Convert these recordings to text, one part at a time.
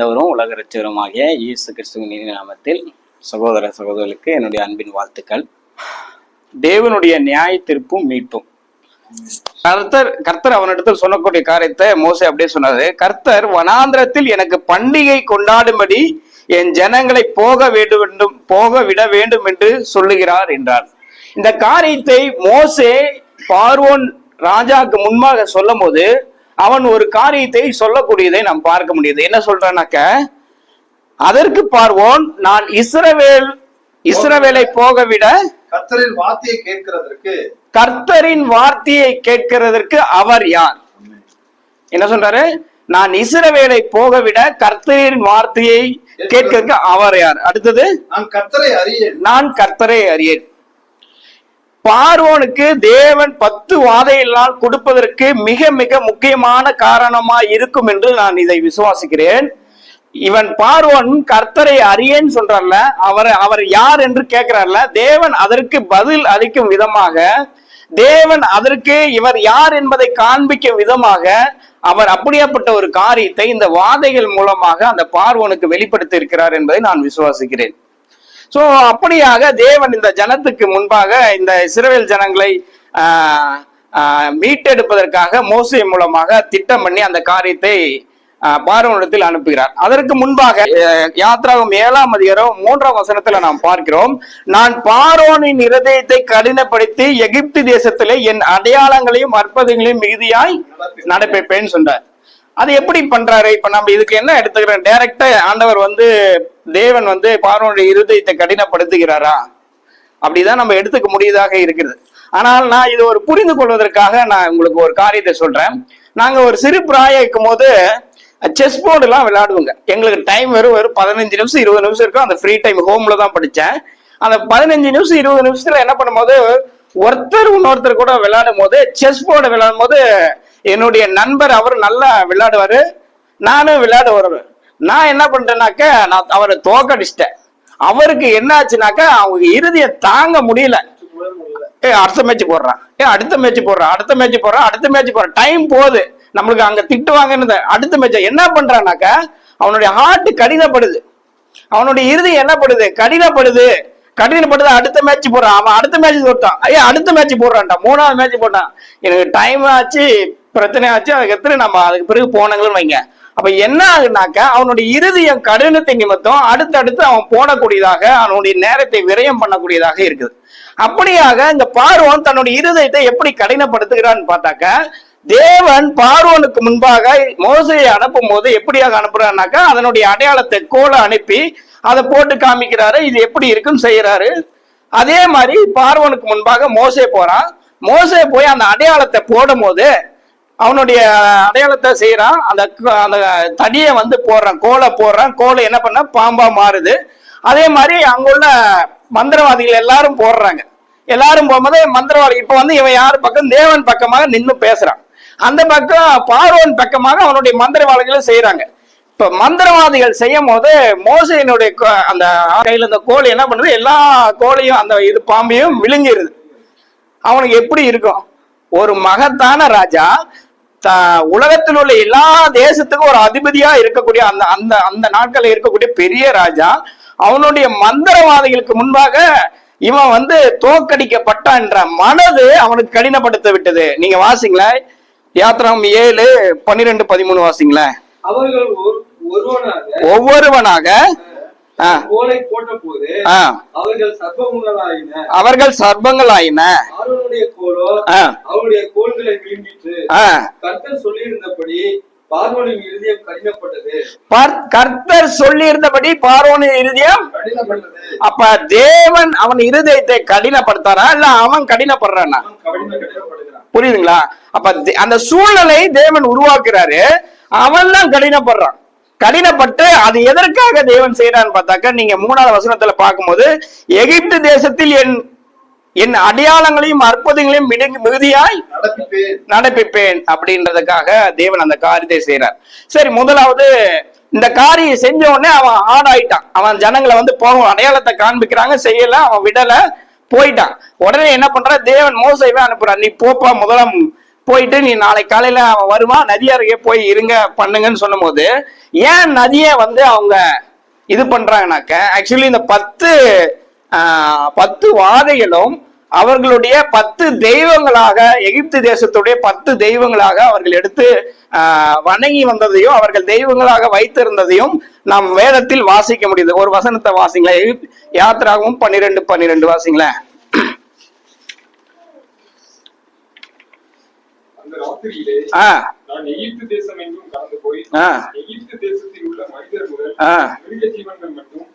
ஆண்டவரும் உலக ரட்சகருமாகிய இயேசு கிறிஸ்துவின் நாமத்தில் சகோதர சகோதரர்களுக்கு என்னுடைய அன்பின் வாழ்த்துக்கள். தேவனுடைய நியாய திருப்பும் மீட்பும். கர்த்தர் கர்த்தர் அவனிடத்தில் சொல்லக்கூடிய காரியத்தை மோசை அப்படியே சொன்னாரு. கர்த்தர் வனாந்திரத்தில் எனக்கு பண்டிகை கொண்டாடும்படி என் ஜனங்களை போக வேண்டும் என்றும் போக விட வேண்டும் என்று சொல்லுகிறார் என்றார். இந்த காரியத்தை மோசே பார்வோன் ராஜாக்கு முன்பாக சொல்லும் போது அவன் ஒரு காரியத்தை சொல்லக்கூடியதை நாம் பார்க்க முடியுது. என்ன சொல்றானாக்க அதற்கு பார்வோன் நான் இஸ்ரவேல் இஸ்ரவேலை போக விட கர்த்தரின் வார்த்தையை கேட்கிறதற்கு கர்த்தரின் வார்த்தையை கேட்கிறதற்கு அவர் யார்? என்ன சொல்றாரு? நான் இஸ்ரவேலை போக விட கர்த்தரின் வார்த்தையை கேட்கிறதுக்கு அவர் யார்? அடுத்தது நான் கர்த்தரை அறியேன். நான் கர்த்தரை அறியேன். பார்வோனுக்கு தேவன் பத்து வாதையினால் கொடுப்பதற்கு மிக மிக முக்கியமான காரணமா இருக்கும் என்று நான் இதை விசுவாசிக்கிறேன். இவன் பார்வோன் கர்த்தரை அறியேன்னு சொல்றார்ல அவர் அவர் யார் என்று கேட்கிறார்ல தேவன் அதற்கு பதில் அளிக்கும் விதமாக தேவன் அதற்கு இவர் யார் என்பதை காண்பிக்கும் விதமாக அவர் அப்படியாப்பட்ட ஒரு காரியத்தை இந்த வாதைகள் மூலமாக அந்த பார்வோனுக்கு வெளிப்படுத்தி இருக்கிறார் என்பதை நான் விசுவாசிக்கிறேன். சோ அப்படியாக தேவன் இந்த ஜனத்துக்கு முன்பாக இந்த இஸ்ரவேல் ஜனங்களை மீட்டெடுப்பதற்காக மோசை மூலமாக திட்டம் பண்ணி அந்த காரியத்தை பார்வனிடத்தில் அனுப்புகிறார். அதற்கு முன்பாக யாத்ராவும் ஏழாம் அதிகாரம் மூன்றாம் வசனத்துல நாம் பார்க்கிறோம். நான் பாரோனின் இருதயத்தை கடினப்படுத்தி எகிப்து தேசத்திலே என் அடையாளங்களையும் அற்புதங்களையும் மிகுதியாய் நடப்பிப்பேன்னு சொன்னார். அது எப்படி பண்றாரு? இப்ப நம்ம இதுக்கு என்ன எடுத்துக்கிறோம்? டைரக்டா ஆண்டவர் வந்து தேவன் வந்து பார்வனுடைய இருதயத்தை கடினப்படுத்துகிறாரா? அப்படிதான் நம்ம எடுத்துக்க முடியதாக இருக்கிறது. ஆனால் நான் இது ஒரு புரிந்து கொள்வதற்காக நான் உங்களுக்கு ஒரு காரியத்தை சொல்றேன். நாங்க ஒரு சிறு பிராயம் இருக்கும் போது செஸ் போர்டு எல்லாம் விளையாடுவோங்க. எங்களுக்கு டைம் வெறும் வெறும் பதினஞ்சு நிமிஷம் இருபது நிமிஷம் இருக்கும். அந்த ஃப்ரீ டைம் ஹோம்ல தான் படித்தேன் அந்த பதினஞ்சு நிமிஷம் இருபது நிமிஷத்துல என்ன பண்ணும்போது ஒருத்தர் இன்னொருத்தர் கூட விளையாடும் போது செஸ் போர்டு விளையாடும் போது என்னுடைய நண்பர் அவர் நல்லா விளையாடுவாரு. நானும் விளையாட வருவேன் நான் என்ன பண்றேன்னாக்க நான் அவரை தோக்கடிச்சிட்டேன். அவருக்கு என்ன ஆச்சுனாக்கா அவங்க இறுதியை தாங்க முடியல. ஏ அடுத்த மேட்ச் போடுறான் ஏ அடுத்த மேட்ச் போடுறான் அடுத்த மேட்ச் போடுறான் அடுத்த மேட்ச் போடுறான் டைம் போகுது. நம்மளுக்கு அங்க திட்டுவாங்கன்னு அடுத்த மேட்ச் என்ன பண்றானாக்கா அவனுடைய ஹார்ட் கடினப்படுது. அவனுடைய இறுதி என்ன படுது? கடினப்படுது. கடினப்படுது அடுத்த மேட்ச் போடுறான். அவன் அடுத்த மேட்ச் போட்டான் ஐயா அடுத்த மேட்ச் போடுறான்டா. மூணாவது மேட்ச் போட்டான். எனக்கு டைம் ஆச்சு பிரச்சனை ஆச்சு. அதுக்கு எத்தனை நம்ம அதுக்கு பிறகு போனாங்கன்னு வைங்க. அப்ப என்ன ஆகுனாக்கா அவனுடைய இருதயம் கடினத்தை நிமித்தம் அடுத்தடுத்து அவன் போடக்கூடியதாக அவனுடைய நேரத்தை விரயம் பண்ணக்கூடியதாக இருக்குது. அப்படியாக இந்த பார்வன் தன்னுடைய இருதயத்தை எப்படி கடினப்படுத்துகிறான்னு பார்த்தாக்க தேவன் பார்வனுக்கு முன்பாக மோசையை அனுப்பும் போது எப்படியாக அனுப்புறாருனாக்கா அதனுடைய அடையாளத்தை கோல அனுப்பி அதை போட்டு காமிக்கிறாரு இது எப்படி இருக்குன்னு செய்யறாரு. அதே மாதிரி பார்வனுக்கு முன்பாக மோசே போறான். மோசே போய் அந்த அடையாளத்தை போடும் போது அவனுடைய அடையாளத்தை செய்யறான். அந்த அந்த தடியை வந்து போடுறான் கோலை போடுறான். கோலை என்ன பண்ண பாம்பா மாறுது. அதே மாதிரி அங்குள்ள மந்திரவாதிகள் எல்லாரும் போடுறாங்க. எல்லாரும் போகும்போது மந்திரவாதி இப்ப வந்து இவன் யார் பக்கம்? தேவன் பக்கமாக நின்று பேசுறான். அந்த பக்கம் பார்வன் பக்கமாக அவனுடைய மந்திரவாதிகளும் செய்யறாங்க. இப்ப மந்திரவாதிகள் செய்யும் போது மோசையினுடைய கோ- அந்த கையில இந்த கோழி என்ன பண்ணுது? எல்லா கோழையும் அந்த இது பாம்பையும் விழுங்கிருது. அவனுக்கு எப்படி இருக்கும்? ஒரு மகத்தான ராஜா உலகத்தில் உள்ள எல்லா தேசத்துக்கும் ஒரு அதிபதியா இருக்கக்கூடிய அந்த அந்த அந்த நாட்கள்ல இருக்கக்கூடிய பெரிய ராஜா அவனுடைய மந்திரவாதிகளுக்கு முன்பாக இவன் வந்து தோக்கடிக்கப்பட்டான் என்ற மனது அவனுக்கு கடினப்படுத்த விட்டது. நீங்க வாசிங்களேன். யாத்திரம் ஏழு பன்னிரெண்டு பதிமூணு வாசிங்களேன். ஒவ்வொருவனாக அவர்கள் சர்வமுள்ளராயின அவர்கள் அவருடைய கோல்களை விழுங்கிற்று ஆ. கர்த்தர் சொல்லியிருந்தபடி கர்த்தர் சொல்லி இருந்தபடி பார்வோனின் இருதயம் அப்ப தேவன் அவன் இருதயத்தை கடினப்படுத்தாரா? இல்ல அவன் கடினப்படுறானா? புரியுதுங்களா? அப்ப அந்த சூழ்நிலை தேவன் உருவாக்குறாரு. அவன் தான் கடினப்படுறான். கடினப்பட்டு அது எதற்காக தேவன் செய்யறான்னு பார்த்தாக்க நீங்க மூணாவது வசனத்துல பார்க்கும்போது எகிப்து தேசத்தில் என் என் அடையாளங்களையும் அற்புதங்களையும் மிகுதியாய் நடப்பிப்பேன். அப்படின்றதுக்காக தேவன் அந்த காரியத்தை செய்யறார் சரி முதலாவது இந்த காரியம் செஞ்ச உடனே அவன் ஆடாயிட்டான். அவன் ஜனங்களை வந்து போகும் அடையாளத்தை காண்பிக்கிறாங்க செய்யல அவன் விடல போயிட்டான். உடனே என்ன பண்ற தேவன் மோசைவே அனுப்புறான் நீ போப்பா முதலாம் போயிட்டு நீ நாளை காலையில அவன் வருவான் நதி அருகே போய் இருங்க பண்ணுங்கன்னு சொல்லும்போது ஏன் நதியை வந்து அவங்க இது பண்றாங்கனாக்க ஆக்சுவலி இந்த பத்து பத்து வாதைகளும் அவர்களுடைய பத்து தெய்வங்களாக எகிப்து தேசத்துடைய பத்து தெய்வங்களாக அவர்கள் எடுத்து வணங்கி வந்ததையும் அவர்கள் தெய்வங்களாக வைத்திருந்ததையும் நாம் வேதத்தில் வாசிக்க முடியுது. ஒரு வசனத்தை வாசிங்களேன். எகிப்து யாத்திராகவும் பன்னிரெண்டு பன்னிரெண்டு வாசிங்களேன். எகிப்து தேசம் எங்கும் கடந்து போய் எகிப்து தேசத்தில் உள்ள மனிதர் முதல் ஆ. மிருக ஜீவன்கள் மட்டும்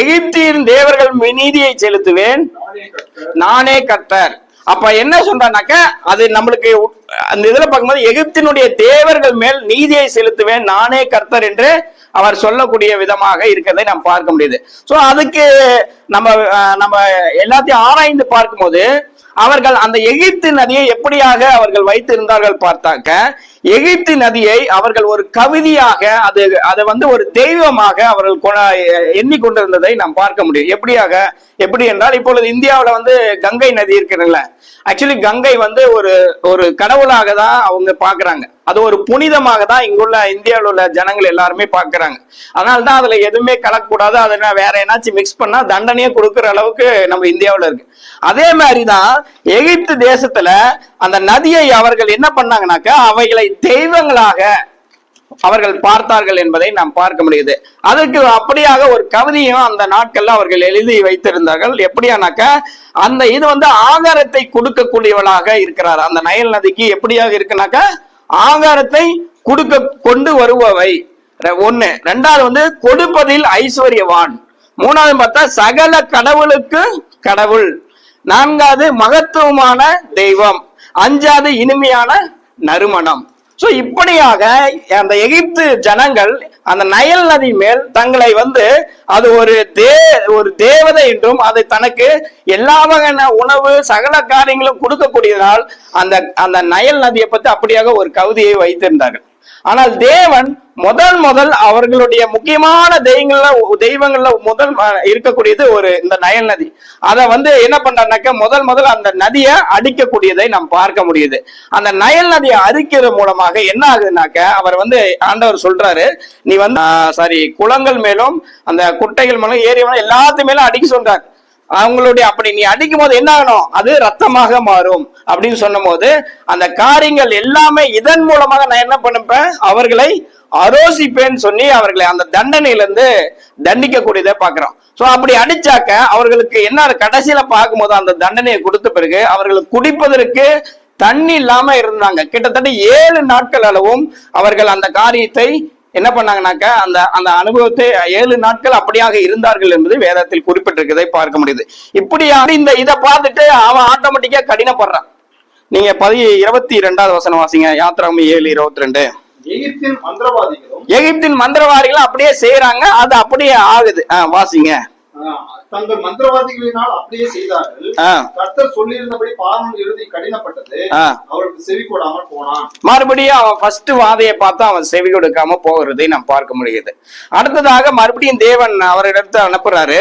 எகிப்தின் தேவர்கள் நீதியை செலுத்துவேன். நானே கர்த்தர். அப்ப என்ன சொல்றானாக்க அது நம்மளுக்கு அந்த இதுல பார்க்கும்போது எகிப்தினுடைய தேவர்கள் மேல் நீதியை செலுத்துவேன் நானே கர்த்தர் என்று அவர் சொல்லக்கூடிய விதமாக இருக்கிறதை நாம் பார்க்க முடியுது. சோ அதுக்கு நம்ம நம்ம எல்லாத்தையும் ஆராய்ந்து பார்க்கும்போது அவர்கள் அந்த எகிப்து நதியை எப்படியாக அவர்கள் வைத்திருந்தார்கள் பார்த்தாக்க எகிப்து நதியை அவர்கள் ஒரு கவிதையாக அது அதை வந்து ஒரு தெய்வமாக அவர்கள் எண்ணிக்கொண்டிருந்ததை நாம் பார்க்க முடியும். எப்படியாக? எப்படி என்றால் இப்பொழுது இந்தியாவில் வந்து கங்கை நதி இருக்கிறதுல. ஆக்சுவலி கங்கை வந்து ஒரு ஒரு கடவுளாக தான் அவங்க பார்க்குறாங்க. அது ஒரு புனிதமாக தான் இங்குள்ள இந்தியாவில் உள்ள ஜனங்கள் எல்லாருமே பார்க்குறாங்க. அதனால தான் அதில் எதுவுமே கலக்கக்கூடாது. அதை வேற ஏதாச்சும் மிக்ஸ் பண்ணால் தண்டனையே கொடுக்குற அளவுக்கு நம்ம இந்தியாவில் இருக்கு. அதே மாதிரி தான் எகிப்து தேசத்தில் அந்த நதியை அவர்கள் என்ன பண்ணாங்கனாக்க அவைகளை தெய்வங்களாக அவர்கள் பார்த்தார்கள் என்பதை நாம் பார்க்க முடியுது. அதற்கு அப்படியாக ஒரு கவிதையும் அந்த நாட்கள்ல அவர்கள் எழுதி வைத்திருந்தார்கள். எப்படியானாக்க அந்த இது வந்து ஆகாரத்தை கொடுக்கக்கூடியவளாக இருக்கிறார். அந்த நயல் நதிக்கு எப்படியாக இருக்குனாக்க ஆகாரத்தை கொடுக்க கொண்டு வருபவை. ஒண்ணு. ரெண்டாவது வந்து கொடுப்பதில் ஐஸ்வர்யவான். மூணாவது பார்த்தா சகல கடவுளுக்கு கடவுள். நான்காவது மகத்துவமான தெய்வம். அஞ்சாவது இனிமையான நறுமணம். சோ இப்படியாக அந்த எகிப்து ஜனங்கள் அந்த நயல் நதி மேல் தங்களை வந்து அது ஒரு தே ஒரு தேவதை என்றும் அது தனக்கு எல்லா வகையான உணவு சகல காரியங்களும் கொடுக்கக்கூடியதால் அந்த அந்த நயல் நதியை பத்தி அப்படியாக ஒரு கவிதையை வைத்திருந்தார்கள். ஆனால் தேவன் முதல் முதல் அவர்களுடைய முக்கியமான தெய்வங்கள்ல தெய்வங்கள்ல முதல் இருக்கக்கூடியது ஒரு இந்த நயல் நதி. அதை வந்து என்ன பண்றாருனாக்க முதல் முதல் அந்த நதியை அடிக்கக்கூடியதை நாம் பார்க்க முடியுது. அந்த நயல் நதியை அரிக்கிறது மூலமாக என்ன ஆகுதுனாக்க அவர் வந்து ஆண்டவர் சொல்றாரு நீ வந்து சாரி குளங்கள் மேலும் அந்த குட்டைகள் மேலும் ஏரி மேலும் எல்லாத்து மேலும் அடிக்க சொல்றாரு. அவங்களுடைய அப்படி நீ அடிக்கும் போது என்ன ஆகணும்? அது ரத்தமாக மாறும். அப்படின்னு சொன்னும் போது அந்த காரியங்கள் எல்லாமே இதன் மூலமாக நான் என்ன பண்ணுப்பேன்? அவர்களை அரோசிப்பேன்னு சொல்லி அவர்களை அந்த தண்டனையிலிருந்து தண்டிக்கக்கூடியதை பார்க்கிறோம். சோ அப்படி அடிச்சாக்க அவர்களுக்கு என்ன கடைசியில பார்க்கும்போது அந்த தண்டனையை கொடுத்த பிறகு அவர்களுக்கு குடிப்பதற்கு தண்ணி இல்லாம இருந்தாங்க. கிட்டத்தட்ட ஏழு நாட்கள் அளவும் அவர்கள் அந்த காரியத்தை என்ன பண்ணாங்கனாக்க அந்த அந்த அனுபவத்தை ஏழு நாட்கள் அப்படியாக இருந்தார்கள் என்பது வேதத்தில் குறிப்பிட்டிருக்கிறதை பார்க்க முடியுது. இப்படியாக இந்த இதை பார்த்துட்டு அவன் ஆட்டோமேட்டிக்கா கடினப்படுறான். நீங்க பதி இருபத்தி ரெண்டாவது வசனம் வாசிங்க. யாத்திராமி ஏழு இருபத்தி ரெண்டு. எகிப்தின் மந்திரவாதிகளும் எகிப்தின் மந்திரவாதிகள் அப்படியே செய்யறாங்க அது அப்படியே ஆகுது. வாசிங்க. தங்கள் மந்திரவாதிகளினால் அப்படியே செய்தார்கள். கர்த்தர் சொல்லியிருந்தபடி பார்வன் இறுதி கடினப்பட்டது. அவருக்கு செவி கொடாமல் போனான். மறுபடியும் அவன் ஃபர்ஸ்ட் வாதையை பார்த்து அவன் செவி கொடுக்காம போகிறதை நாம் பார்க்க முடியுது. அடுத்ததாக மறுபடியும் தேவன் அவரிடத்து அனுப்புறாரு.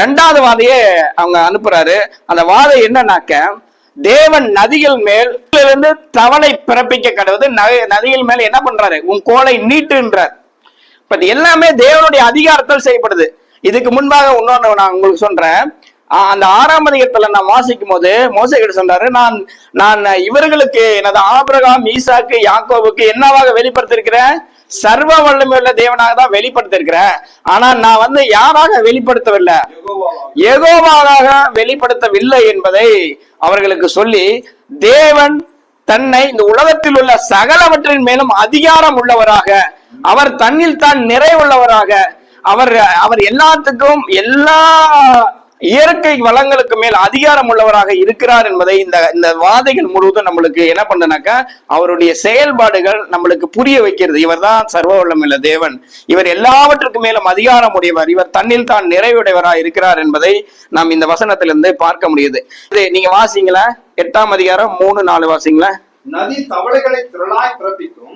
ரெண்டாவது வாதையை அவங்க அனுப்புறாரு. அந்த வாதை என்னன்னாக்க தேவன் நதிகள் மேல் இருந்து தவளை பிறப்பிக்க கடவுது நதிகள் மேல் என்ன பண்றாரு? உன் கோலை நீட்டுன்றார். பட் எல்லாமே தேவனுடைய அதிகாரத்தால் செய்யப்படுது. இதுக்கு முன்பாக இன்னொன்று நான் உங்களுக்கு சொல்றேன். அந்த ஆறாம் அதிகத்துல நான் வாசிக்கும் போது மோசகிட்ட சொன்னாரு நான் நான் இவர்களுக்கு எனது ஆபிரகாம் ஈசாக்கு யாக்கோவுக்கு என்னவாக வெளிப்படுத்திருக்கிறேன்? சர்வ வல்லமையுள்ள தேவனாக தான் வெளிப்படுத்திருக்கிறேன். ஆனா நான் வந்து யாராக வெளிப்படுத்தவில்லை? ஏகோவாக வெளிப்படுத்தவில்லை என்பதை அவர்களுக்கு சொல்லி தேவன் தன்னை இந்த உலகத்தில் உள்ள சகலவற்றின் மேலும் அதிகாரம் உள்ளவராக அவர் தன்னில் தான் நிறைவுள்ளவராக அவர் அவர் எல்லாத்துக்கும் எல்லா இயற்கை வளங்களுக்கு மேல் அதிகாரம் உள்ளவராக இருக்கிறார் என்பதை இந்த இந்த வாதைகள் முழுவதும் நம்மளுக்கு என்ன பண்ணுனாக்கா அவருடைய செயல்பாடுகள் நம்மளுக்கு புரிய வைக்கிறது. இவர்தான் சர்வ வல்லமுள்ள தேவன். இவர் எல்லாவற்றுக்கும் மேலும் அதிகாரம் உடையவர். இவர் தன்னில் தான் நிறைவுடையவராக இருக்கிறார் என்பதை நாம் இந்த வசனத்திலிருந்து பார்க்க முடியுது. இது நீங்க வாசிங்களா? எட்டாம் அதிகாரம் மூணு நாலு வாசிங்களா? நதி தவளைகளை திரளாய் பிறப்பிக்கும்.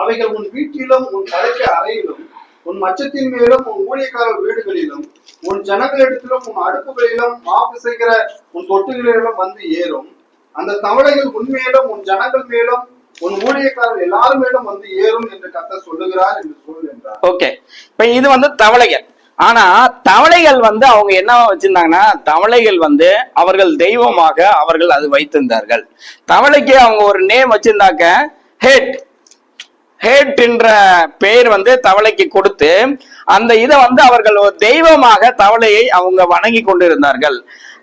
அவைகள் உன் வீட்டிலும் உன் படைக்க அறையிலும் உன் மச்சத்தின் மேலும் உன் ஊழியக்காரர் வீடுகளிலும் உன் ஜனங்களிடத்திலும் உன் அடுப்புகளிலும் மாப்பு செய்கிற உன் தொட்டுகளிலும் வந்து ஏறும். அந்த தவளைகள் உன்மேலும் உன் ஜனங்கள் மேலும் உன் ஊழியக்காரர் எல்லாரும் மேலும் வந்து ஏறும் என்று கத்த சொல்லுகிறார் என்று சொல் என்றார். ஓகே இப்ப இது வந்து தவளைகள். ஆனா தவளைகள் வந்து அவங்க என்ன வச்சிருந்தாங்கன்னா தவளைகள் வந்து அவர்கள் தெய்வமாக அவர்கள் அது வைத்திருந்தார்கள். தவளைக்கு அவங்க ஒரு நேம் வச்சிருந்தாக்க ஹேட் ஹேட் என்ற பெயர் வந்து தவளைக்கு கொடுத்து அந்த இதை வந்து அவர்கள் ஒரு தெய்வமாக தவளையை அவங்க வணங்கி கொண்டிருந்தார்கள்.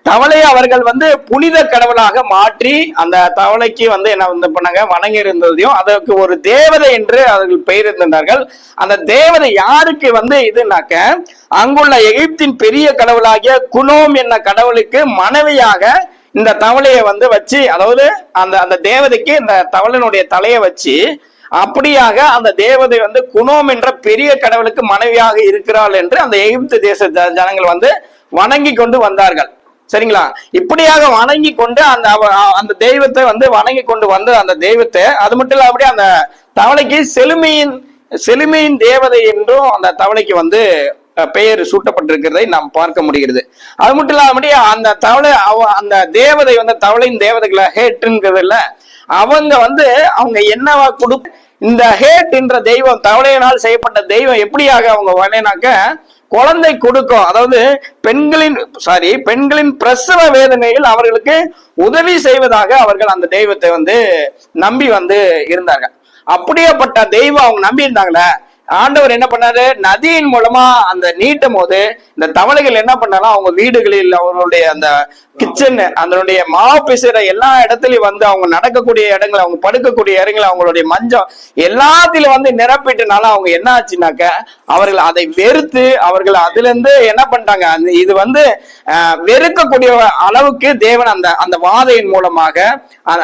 தவளையை அவர்கள் வந்து புனித கடவுளாக மாற்றி அந்த தவளைக்கு வந்து என்ன வந்து பண்ணாங்க? வணங்கி இருந்ததையும் அதற்கு ஒரு தேவதை என்று அவர்கள் பெயர் இருந்தார்கள் அந்த தேவதை யாருக்கு வந்து இதுனாக்க அங்குள்ள எகிப்தின் பெரிய கடவுளாகிய குனோம் என்ன கடவுளுக்கு மனைவியாக இந்த தவளையை வந்து வச்சு அதாவது அந்த அந்த தேவதைக்கு இந்த தவளனுடைய தலையை வச்சு அப்படியாக அந்த தேவதை வந்து குணோம் என்ற பெரிய கடவுளுக்கு மனைவியாக இருக்கிறாள் என்று அந்த எகிப்து தேச ஜ- ஜனங்கள் வந்து வணங்கி கொண்டு வந்தார்கள். சரிங்களா? இப்படியாக வணங்கி கொண்டு அந்த அவ- அந்த தெய்வத்தை வந்து வணங்கி கொண்டு வந்த அந்த தெய்வத்தை அது மட்டும் இல்ல அப்படியே அந்த தவளைக்கு செழுமையின் செழுமையின் தேவதை என்றும் அந்த தவளைக்கு வந்து பெயர் சூட்டப்பட்டிருக்கிறதை நாம் பார்க்க முடிகிறது. அது மட்டும் இல்லாமடி அந்த தவளை அவ- அந்த தேவதை வந்து தவளையின் தேவதைகளை இல்லை அவங்க வந்து அவங்க என்னவா கொடு இந்த ஹேட் என்ற தெய்வம் தவளையினால் செய்யப்பட்ட தெய்வம் எப்படியாக அவங்க வரலைனாக்க குழந்தை கொடுக்கும். அதாவது பெண்களின் சாரி பெண்களின் பிரசவ வேதனையில் அவர்களுக்கு உதவி செய்வதாக அவர்கள் அந்த தெய்வத்தை வந்து நம்பி வந்து இருந்தார்கள். அப்படியேப்பட்ட தெய்வம் அவங்க நம்பி இருந்தாங்களே ஆண்டவர் என்ன பண்ணாரு? நதியின் மூலமா அந்த நீட்டும் போது இந்த தவளைகள் என்ன பண்ணாலும் அவங்க வீடுகளில் அவங்களுடைய அந்த கிச்சன் அதனுடைய மாவு பிசுற எல்லா இடத்துலயும் வந்து அவங்க நடக்கக்கூடிய இடங்கள் அவங்க படுக்கக்கூடிய இடங்கள் அவங்களுடைய மஞ்சம் எல்லாத்திலும் வந்து நிரப்பிட்டனால அவங்க என்ன ஆச்சுனாக்க அவர்கள் அதை வெறுத்து அவர்கள் அதுல இருந்து என்ன பண்ணிட்டாங்க அந்த இது வந்து வெறுக்கக்கூடிய அளவுக்கு தேவன் அந்த அந்த வாதையின் மூலமாக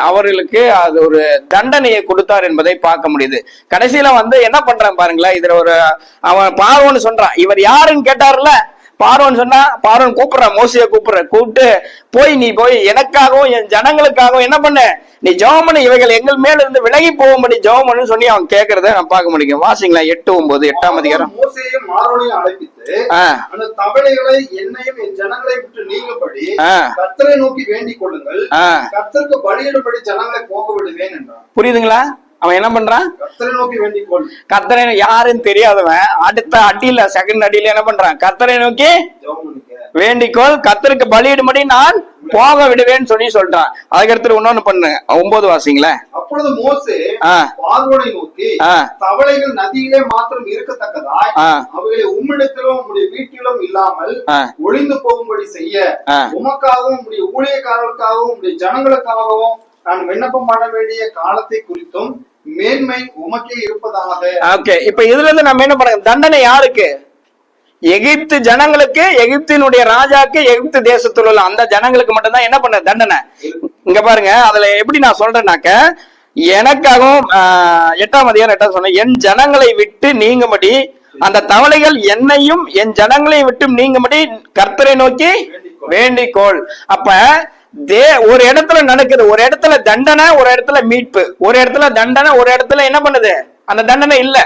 அவர்களுக்கு அது ஒரு தண்டனையை கொடுத்தார் என்பதை பார்க்க முடியுது. கடைசியில வந்து என்ன பண்றாங்க பாருங்களேன் இதுல ஒரு அவன் பார்வோன்னு சொல்றான் இவர் யாருன்னு கேட்டார்ல பார்வன் சொன்னா பார்வன் கூப்பிடுறான் மோசிய கூப்பிடுற. கூப்பிட்டு போய் நீ போய் எனக்காகவும் என் ஜனங்களுக்காகவும் என்ன பண்ண? நீ ஜெபம் பண்ணு இவைகள் எங்கள் மேல இருந்து விலகி போகும்படி ஜெபம் பண்ணு சொல்லி அவன் கேட்கறத நான் பார்க்க முடியும். வாசிங்களா எட்டு ஒன்பது எட்டாம் அதிகாரம். தவளைகளை என்னையும் என் ஜனங்களை விட்டு நீங்கும்படி ஆ. கர்த்தரை நோக்கி வேண்டிக் கொள்ளுங்கள். ஆ. கர்த்தருக்கு பலியிடும்படி ஜனங்களை போக விடுவேன் என்றான். புரியுதுங்களா? அவன் என்ன பண்றான் கத்தரை யாருன்னு தெரியாதவன் அடுத்த அடியில செகண்ட் அடியில என்ன பண்றான் கத்தரை நோக்கி வேண்டிக்கோள் கத்தருக்கு பலியிடும்படி நான் போக விடுவேன்னு சொல்லி சொல்றான் அதுக்கடுத்து இன்னொன்னு பண்ணு ஒன்பது வாசிங்களேன் அப்பொழுது மோசே. பார்வோனை நோக்கி. தவளைகள் நதியிலே மாத்திரம் இருக்கத்தக்கதாய் ஆ. அவைகளை உம்மிடத்திலும் உம்முடைய வீட்டிலும் இல்லாமல். ஒளிந்து போகும்படி செய்ய. உமக்காகவும் உம்முடைய ஊழியக்காரர்களுக்காகவும் உம்முடைய ஜனங்களுக்காகவும் நான் விண்ணப்பம் பண்ண வேண்டிய காலத்தை குறித்தும் மேன்மை உமக்கே இருப்பதாக. ஓகே இப்ப இதுல இருந்து நம்ம என்ன பண்ணுங்க தண்டனை யாருக்கு? எகிப்து ஜனங்களுக்கு எகிப்தினுடைய ராஜாக்கு எகிப்து தேசத்துல உள்ள அந்த ஜனங்களுக்கு மட்டும்தான் என்ன பண்ண தண்டனை. இங்க பாருங்க அதுல எப்படி நான் சொல்றேன்னாக்க எனக்காகவும் ஆஹ், எட்டாம் அதிகாரம் எட்டாம் சொன்னேன் என் ஜனங்களை விட்டு நீங்கும்படி அந்த தவளைகள் என்னையும் என் ஜனங்களை விட்டு நீங்கும்படி கர்த்தரை நோக்கி வேண்டிக்கோள். அப்ப தே ஒரு இடத்துல நடக்குது ஒரு இடத்துல தண்டனை ஒரு இடத்துல மீட்பு. ஒரு இடத்துல தண்டனை ஒரு இடத்துல என்ன பண்ணுது? அந்த தண்டனை இல்ல.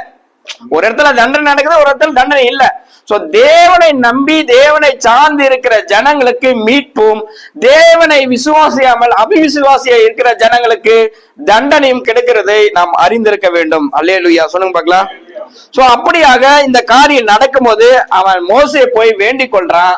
ஒரு இடத்துல தண்டனை நடக்குது ஒரு இடத்துல தண்டனை இல்ல. சோ தேவனை நம்பி தேவனை சார்ந்து இருக்கிற ஜனங்களுக்கு மீட்பும் தேவனை விசுவாசியாமல் அபிவிசுவாசியா இருக்கிற ஜனங்களுக்கு தண்டனையும் கிடைக்கிறதை நாம் அறிந்திருக்க வேண்டும். அல்லேலுயா. சொல்லுங்க பாக்கலாம் சோ அப்படியாக இந்த காரியம் நடக்கும்போது அவன் மோசையை போய் வேண்டிக் கொள்றான்.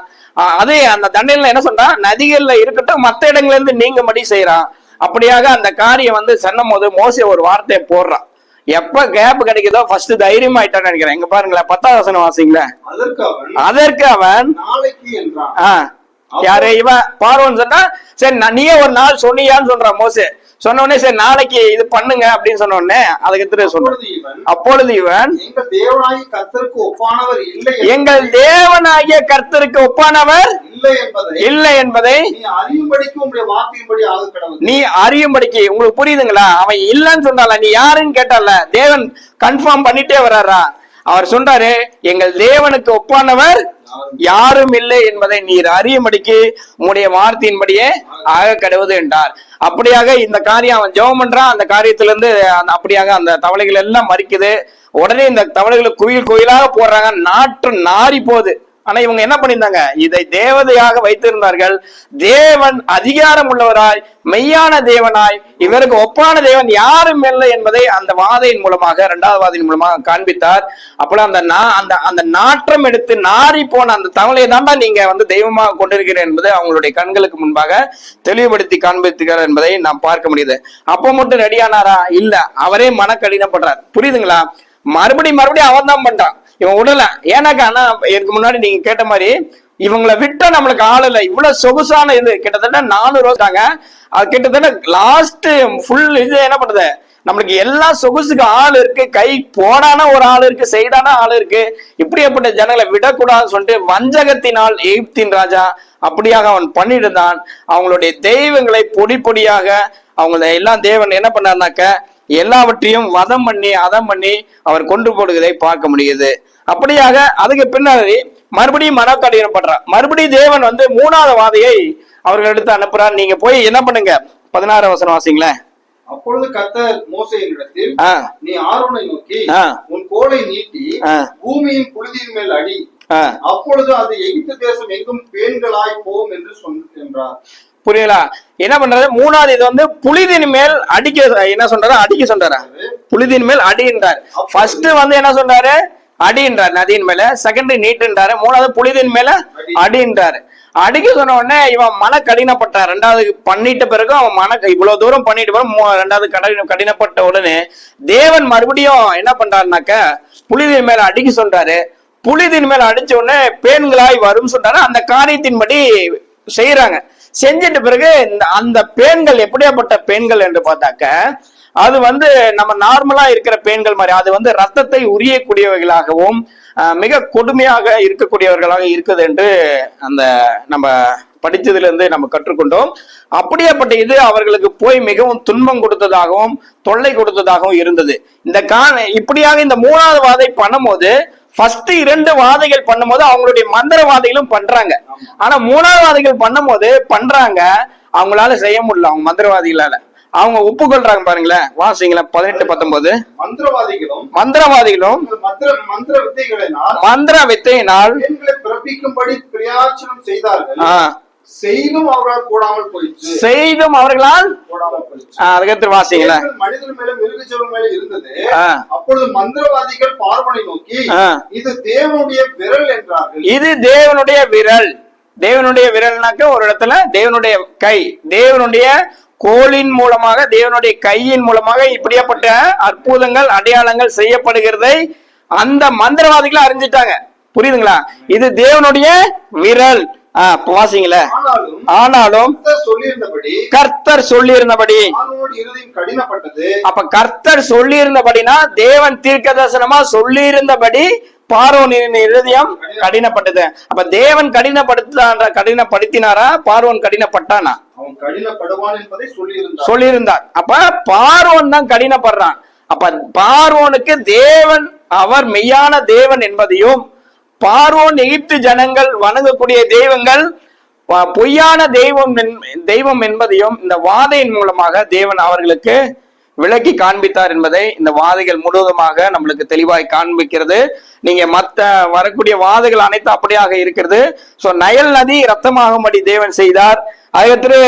அதே அந்த தண்டனையில என்ன சொல்றான்? நதிகள்ல இருக்கட்டும் மத்த இடங்கள்ல இருந்து நீங்கும்படி செய்யறான் அப்படியாக அந்த காரியம் வந்து சொன்னும் போது மோசே ஒரு வார்த்தையை போடுறான். எப்ப கேப் கிடைக்குதோ ஃபர்ஸ்ட் தைரியம் ஆயிட்டான்னு நினைக்கிறேன். இங்க பாருங்களேன் பத்தாவது வசனம் வாசிங்களேன். அதற்கு அவன் நாளைக்கு யாரு? இவன் பார்வன் சொன்னா சரி நீயே ஒரு நாள் சொன்னியான்னு சொல்றான் மோசே. சொன்ன உடனே சரி நாளைக்கு இது பண்ணுங்க அப்படின்னு சொன்ன உடனே அதுக்கு திரும்ப சொல்றான் அப்பொழுது இவன் எங்கள் தேவனாகிய கர்த்தருக்கு ஒப்பானவர் இல்லை என்பதை நீ அறியும்படிக்கு உங்களுக்கு புரியுதுங்களா? அவன் இல்லைன்னு சொன்னால நீ யாருன்னு கேட்டால தேவன் கன்ஃபார்ம் பண்ணிட்டே வர்றாரா அவர் சொல்றாரு எங்கள் தேவனுக்கு ஒப்பானவர் யாரும் இல்லை என்பதை நீர் அறியும்படிக்கு உம்முடைய வார்த்தையின்படியே ஆக கடவுது என்றார். அப்படியாக இந்த காரியம் அவன் ஜெபம் பண்றான். அந்த காரியத்திலிருந்து அப்படியாக அந்த தவளைகள் எல்லாம் மறிக்குது. உடனே இந்த தவளைகளை குயில் குயிலாக போடுறாங்க. நாற்று நாரி போகுது. ஆனா இவங்க என்ன பண்ணியிருந்தாங்க? இதை தேவதையாக வைத்திருந்தார்கள். தேவன் அதிகாரம் உள்ளவராய் மெய்யான தேவனாய் இவருக்கு ஒப்பான தேவன் யாரும் இல்லை என்பதை அந்த வாதையின் மூலமாக இரண்டாவது வாதையின் மூலமாக காண்பித்தார். அப்பலாம் அந்த நா அந்த அந்த நாற்றம் எடுத்து நாறி போன அந்த தவளையை தாண்டா நீங்க வந்து தெய்வமாக கொண்டிருக்கிறேன் என்பது அவங்களுடைய கண்களுக்கு முன்பாக தெளிவுபடுத்தி காண்பித்துகிறார் என்பதை நாம் பார்க்க முடியுது. அப்ப மட்டும் ரெடியானாரா இல்ல. அவரே மன கடினப்படுறார் புரியுதுங்களா? மறுபடியும் மறுபடியும் அவன் தான் பண்றான். இவன் விடல ஏன்னாக்கா ஆனா இதுக்கு முன்னாடி நீங்க கேட்ட மாதிரி இவங்களை விட்டா நம்மளுக்கு ஆள் இல்லை. இவ்வளவு சொகுசான இது. கிட்டத்தட்ட நானூறு ரோஸ்டாங்க அது கிட்டத்தட்ட லாஸ்ட் ஃபுல் இது என்ன பண்ணுது? நம்மளுக்கு எல்லா சொகுசுக்கு ஆள் இருக்கு. கை போடான ஒரு ஆள் இருக்கு. சைடான ஆள் இருக்கு. இப்படியாப்பட்ட ஜனங்களை விடக்கூடாதுன்னு சொல்லிட்டு வஞ்சகத்தினால் எகிப்தின் ராஜா அப்படியாக அவன் பண்ணியிருந்தான் அவங்களுடைய தெய்வங்களை பொடி பொடியாக அவங்க எல்லாம் தேவன் என்ன பண்ணார்னாக்க எல்லாவற்றையும் வதம் பண்ணி அதம் பண்ணி அவர் கொண்டு போடுவதை பார்க்க முடியுது. அப்படியாக அதுக்கு பின்னாடி மறுபடியும் மனக்கடினப்படுறார் மறுபடியும் தேவன் வந்து மூணாவது வாதையை அவர்களிடத்து அனுப்புறார் நீங்க போய் என்ன பண்ணுங்க? பதினாறு வசனம் வாசிங்களேன். அப்பொழுது கர்த்தர் மோசையினிடத்தில் நீ ஆரோனை நோக்கி. உன் கோலை நீட்டி. பூமியின் புழுதியின் மேல் அடி. அப்பொழுது அது எகிப்து தேசம் எங்கும் பேன்களாய் போகும் என்று சொன்ன புரியுங்களா புரியலா. என்ன பண்றது? மூணாவது இது வந்து புலிதின் மேல் அடிக்க என்ன சொல்றாரு? அடிக்க சொல்றாரு? புலிதின் மேல் அடின்றார் ஃபர்ஸ்ட் வந்து என்ன சொல்றாரு? அடின்றார் நதியின் மேல. செகண்ட் நீட்டுன்றாரு. மூணாவது புலிதின் மேல அடின்றாரு அடிக்க சொன்ன உடனே இவன் மன கடினப்பட்டான். ரெண்டாவது பண்ணிட்ட பிறகு அவன் மன இவ்வளவு தூரம் பண்ணிட்டு பிறகு மூ- ரெண்டாவது கடின கடினப்பட்ட உடனே தேவன் மறுபடியும் என்ன பண்றாருனாக்க புலிதின் மேல அடிக்க சொல்றாரு. புலிதின் மேல அடிச்ச உடனே பேண்களாய் வரும் சொல்றாரு. அந்த காரியத்தின்படி செய்யறாங்க செஞ்சிட்ட பிறகு இந்த அந்த பேன்கள் எப்படியாப்பட்ட பேன்கள் என்று பார்த்தாக்க அது வந்து நம்ம நார்மலா இருக்கிற பேன்கள் மாதிரி அது வந்து ரத்தத்தை உரியக்கூடியவர்களாகவும் மிக கொடுமையாக இருக்கக்கூடியவர்களாக இருக்குது என்று அந்த நம்ம படிச்சதுல இருந்து நம்ம கற்றுக்கொண்டோம். அப்படியேப்பட்ட இது அவர்களுக்கு போய் மிகவும் துன்பம் கொடுத்ததாகவும் தொல்லை கொடுத்ததாகவும் இருந்தது. இந்த கா இப்படியாக இந்த மூணாவது வாதை பண்ணும்போது ஃபர்ஸ்ட் இரண்டு வாதைகள் பண்ணும்போது அவங்களுடைய மந்திரவாதிகளும் பண்றாங்க. ஆனா மூணாவது வாதைகள் பண்ணும்போது பண்றாங்க. அவங்களால செய்ய முடியல அவங்க மந்திரவாதிகளால அவங்க ஒப்புக்கொள்றாங்க பாருங்களேன். வாசிங்களேன் பதினெட்டு பத்தொன்பது. மந்திரவாதிகளும் மந்திரவாதிகளும் மந்திர வித்தையினால் பிறப்பிக்கும்படி பிரயாச்சனம் செய்தார்கள். செய்தும் அவர்களால் கூடாமல் போயிற்று. செய்தும் அவர்களால் அதுக்கடுத்து வாசிங்களேன் தேவன் மனிதர் மேல மிருகஜீவன் மேல இருந்தது. அப்பொழுது மந்திரவாதிகள் பார்வனை நோக்கி. இது தேவனுடைய விரல் என்றார்கள். இது தேவனுடைய விரல். தேவனுடைய விரல்னாக்க ஒரு இடத்துல தேவனுடைய கை. தேவனுடைய கோலின் மூலமாக தேவனுடைய கையின் மூலமாக இப்படியாப்பட்ட அற்புதங்கள் அடையாளங்கள் செய்யப்படுகிறதை அந்த மந்திரவாதிகள் அறிஞ்சிட்டாங்க. புரியுதுங்களா? இது தேவனுடைய விரல். வாசிங்களே ஆனாலும் கர்த்தர் சொல்லியிருந்தபடி அப்ப கர்த்தர் சொல்லியிருந்தபடினா தேவன் தீர்க்கதரிசனமா சொல்லியிருந்தபடி பார்வோனின் இருதயம் கடினப்பட்டது. அப்ப தேவன் கடினப்படுத்தான்ற கடினப்படுத்தினாரா? பார்வோன் கடினப்பட்டானா? சொல்லியிருந்தார். அப்ப பார்வோன் தான் கடினப்படுறான். அப்ப பார்வோனுக்கு தேவன் அவர் மெய்யான தேவன் என்பதையும் பார்வோன் எகிப்து ஜனங்கள் வணங்கக்கூடிய தெய்வங்கள் பொய்யான தெய்வம் தெய்வம் என்பதையும் இந்த வாதையின் மூலமாக தேவன் அவர்களுக்கு விளக்கி காண்பித்தார் என்பதை இந்த வாதைகள் முழுவதுமாக நம்மளுக்கு தெளிவாய் காண்பிக்கிறது. நீங்க மத்த வரக்கூடிய வாதைகள் அனைத்தும் அப்படியாக இருக்கிறது. சோ நயல் நதி ரத்தமாகும்படி தேவன் செய்தார். அதுக்கடுத்து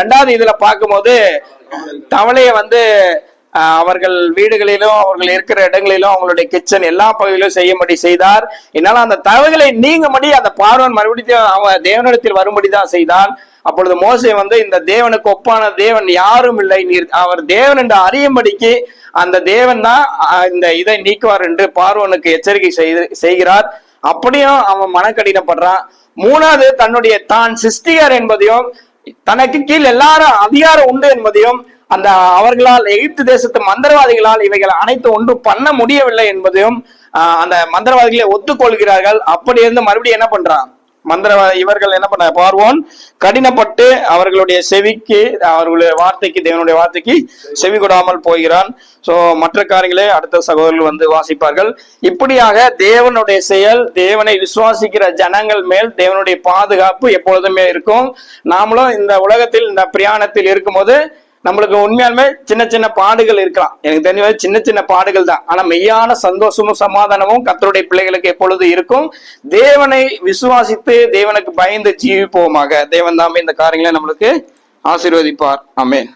ரெண்டாவது இதுல பார்க்கும்போது தவளையை வந்து அவர்கள் வீடுகளிலும் அவர்கள் இருக்கிற இடங்களிலும் அவங்களுடைய கிச்சன் எல்லா பகுதியிலும் செய்யும்படி செய்தார். என்னால அந்த தவறுகளை நீங்கும்படி அந்த பார்வன் மறுபடியும் அவன் தேவனிடத்தில் வரும்படி தான் செய்தான் அப்பொழுது மோசை வந்து இந்த தேவனுக்கு ஒப்பான தேவன் யாரும் இல்லை. நீர் அவர் தேவன் என்று அறியும்படிக்கு அந்த தேவன் தான் இந்த இதை நீக்குவார் என்று பார்வனுக்கு எச்சரிக்கை செய்து செய்கிறார். அப்படியும் அவன் மனக்கடினப்படுறான். மூணாவது தன்னுடைய தான் சிருஷ்டிகர் என்பதையும் தனக்கு கீழ் எல்லாரும் அதிகாரம் உண்டு என்பதையும் அந்த அவர்களால் எகிப்து தேசத்து மந்திரவாதிகளால் இவைகள் அனைத்தும் ஒன்றும் பண்ண முடியவில்லை என்பதையும் அந்த மந்திரவாதிகளை ஒத்துக்கொள்கிறார்கள். அப்படி இருந்து மறுபடியும் என்ன பண்றான்? மந்திரவா இவர்கள் என்ன பண்ண பார்வோன் கடினப்பட்டு அவர்களுடைய செவிக்கு அவர்களுடைய வார்த்தைக்கு தேவனுடைய வார்த்தைக்கு செவி கொடாமல் போகிறான். சோ மற்ற காரியங்களே அடுத்த சகோதரர்கள் வந்து வாசிப்பார்கள். இப்படியாக தேவனுடைய செயல் தேவனை விசுவாசிக்கிற ஜனங்கள் மேல் தேவனுடைய பாதுகாப்பு எப்பொழுதுமே இருக்கும். நாமளும் இந்த உலகத்தில் இந்த பிரயாணத்தில் இருக்கும்போது நம்மளுக்கு உண்மையாலுமே சின்ன சின்ன பாடுகள் இருக்கலாம். எனக்கு தெரிஞ்ச சின்ன சின்ன பாடுகள் தான். ஆனா மெய்யான சந்தோஷமும் சமாதானமும் கத்தருடைய பிள்ளைகளுக்கு எப்பொழுது இருக்கும்? தேவனை விசுவாசித்து தேவனுக்கு பயந்து ஜீவிப்போமாக. தேவன் தாமே இந்த காரியங்களை நம்மளுக்கு ஆசீர்வதிப்பார். அமேன்